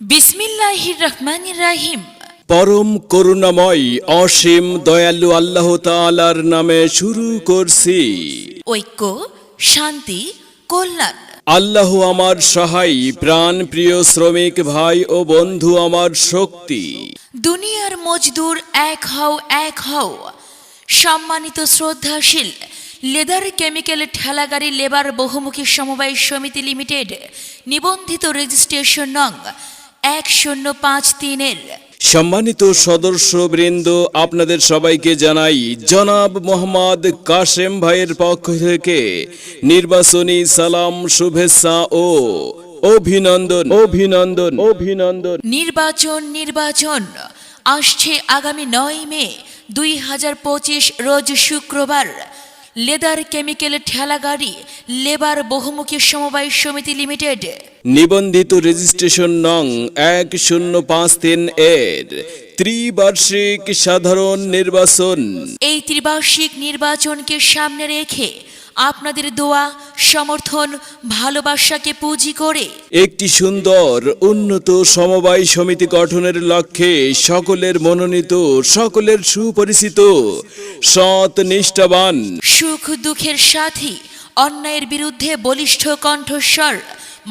বিসমিল্লাহির রহমানির রাহিম। পরম করুণাময় অসীম দয়ালু আল্লাহ তাআলার নামে শুরু করছি। ঐক্য শান্তি কল্যাণ। আল্লাহ আমার সহায় প্রাণ প্রিয় শ্রমিক ভাই ও বন্ধু আমার শক্তি। দুনিয়ার মজদুর এক হও এক হও। সম্মানিত শ্রদ্ধাশীল লেদার কেমিক্যাল ঠেলাগাড়ি লেবার বহুমুখী সমবায় সমিতি লিমিটেড নিবন্ধিত রেজিস্ট্রেশন নং এক শূন্য পাঁচ তিনের। সম্মানিত সদস্যবৃন্দ আপনাদের সবাইকে জানাই জনাব মোহাম্মদ কাশেম ভাইয়ের পক্ষ থেকে নির্বাচনী সালাম শুভেচ্ছা ও অভিনন্দন অভিনন্দন অভিনন্দন। নির্বাচন নির্বাচন। আসছে আগামী নয় মে দুই হাজার পঁচিশ রোজ শুক্রবার। লেদার কেমিক্যাল ঠেলা গাড়ি, লেবার বহুমুখী সমবায় সমিতি লিমিটেড। নিবন্ধিত রেজিস্ট্রেশন নং এক শূন্য পাঁচ তিন এর ত্রিবার্ষিক সাধারণ নির্বাচন। এই ত্রিবার্ষিক নির্বাচনকে সামনে রেখে আপনাদের দোয়া সমর্থন ভালোবাসাকে পুঁজি করে একটি সুন্দর উন্নত সমবায় সমিতি গঠনের লক্ষ্যে সকলের মনোনীত সকলের সুপরিচিত সৎ নিষ্ঠাবান। সুখ দুঃখের সাথী অন্যায়ের বিরুদ্ধে বলিষ্ঠ কণ্ঠস্বর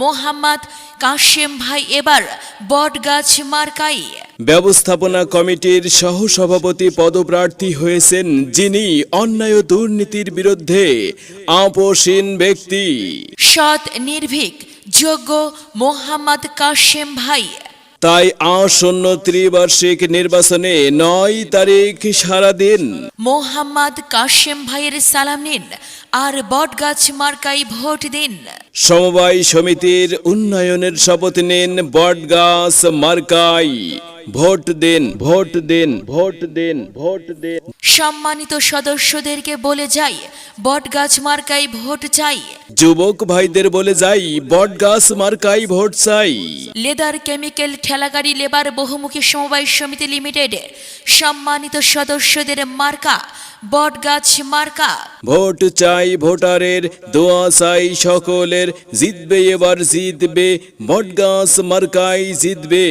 মোহাম্মদ কাশেম ভাই এবার বটগাছ মার্কাই ব্যবস্থাপনা কমিটির সহসভাপতি পদপ্রার্থী হয়েছেন যিনি অন্যায় দুর্নীতির বিরুদ্ধে আপোষহীন ব্যক্তি। সৎ নির্ভীক যোগ্য মোহাম্মদ কাশেম ভাই। তাই আসন্ন ত্রিবার্ষিক নির্বাচনে নয় তারিখ সারাদিন মোহাম্মদ কাশেম ভাইয়ের সালাম নিন আর বটগাছ মার্কাই ভোট দিন। সমবায় সমিতির উন্নয়নের শপথ নিন বটগাছ মার্কাই ভোট দিন ভোট দিন ভোট দিন ভোট দিন। সম্মানিত সদস্যদেরকে বলে যাই, বটগাছ মার্কায় ভোট চাই। যুবক ভাইদের বলে যাই বটগাছ মার্কাই ভোট চাই। লেদার কেমিক্যাল ঠেলাগাড়ি লেবার বহুমুখী সমবায় সমিতি লিমিটেড সম্মানিত সদস্যদের মার্কা বটগাছ মার্কা। ভোট চাই ভোটারের দোয়া চাই সকলের জিতবে এবার জিতবে বটগাছ মার্কাই জিতবে।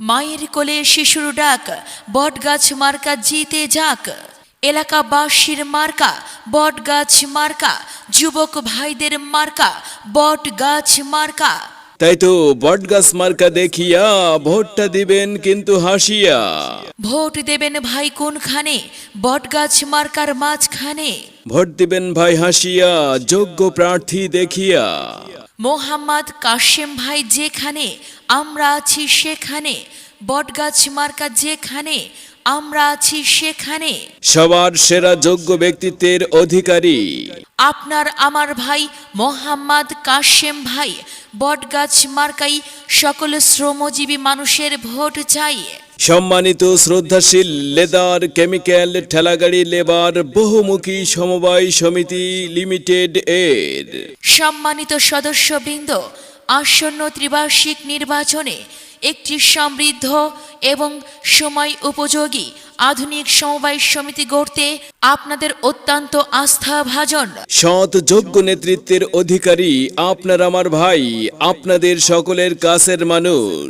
মায়ের কোলে শিশুর ডাক বটগাছ মার্কা জিতে যাক। এলাকাবাসীর মার্কা বটগাছ মার্কা যুবক ভাইদের মার্কা বট গাছ মার্কা। তাই তো বটগাছ মার্কা দেখিয়া ভোটটা দিবেন কিন্তু হাসিয়া। ভোট দেবেন ভাই কোনখানে? বটগাছ মার্কার মাঝখানে। ভোট দিবেন ভাই হাসিয়া যোগ্য প্রার্থী দেখিয়া। মোহাম্মদ কাশেম ভাই যেখানে আমরা আছি সেখানে। বটগাছ মার্কা যেখানে আমরা আছি সেখানে। সবার সেরা যোগ্য ব্যক্তিত্বের অধিকারী। আপনার আমার ভাই মোহাম্মদ কাশেম ভাই বটগাছ মার্কাই সকল শ্রমজীবী মানুষের ভোট চাই। সম্মানিত শ্রদ্ধাশীল লেদার কেমিক্যাল ঠেলাগাড়ি লেবার বহুমুখী সমবায় সমিতি লিমিটেড এর। সম্মানিত সদস্যবৃন্দ আসন্ন ত্রিবার্ষিক নির্বাচনে একটি সমৃদ্ধ এবং সময় উপযোগী আধুনিক সমবায় সমিতি গড়তে আপনাদের অত্যন্ত আস্থাভাজন। সৎ যোগ্য নেতৃত্বের অধিকারী আপনার আমার ভাই আপনাদের সকলের কাছের মানুষ।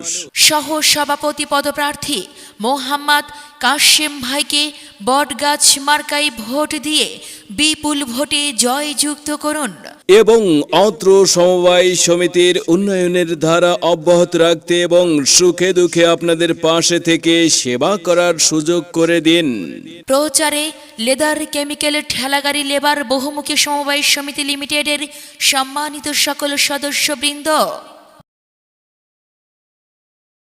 সহ সভাপতি পদপ্রার্থী মোহাম্মদ কাশেম ভাইকে বটগাছ মার্কাই ভোট দিয়ে বিপুল ভোটে জয়যুক্ত করুন। এবং অত্র সমবায় সমিতির উন্নয়নের ধারা অব্যাহত রাখতে এবং সুখে দুঃখে আপনাদের পাশে থেকে সেবা করার সুযোগ করে দিন। প্রচারে লেদার কেমিক্যাল ঠেলাগাড়ি লেবার বহুমুখী সমবায় সমিতি লিমিটেডের সম্মানিত সকল সদস্যবৃন্দ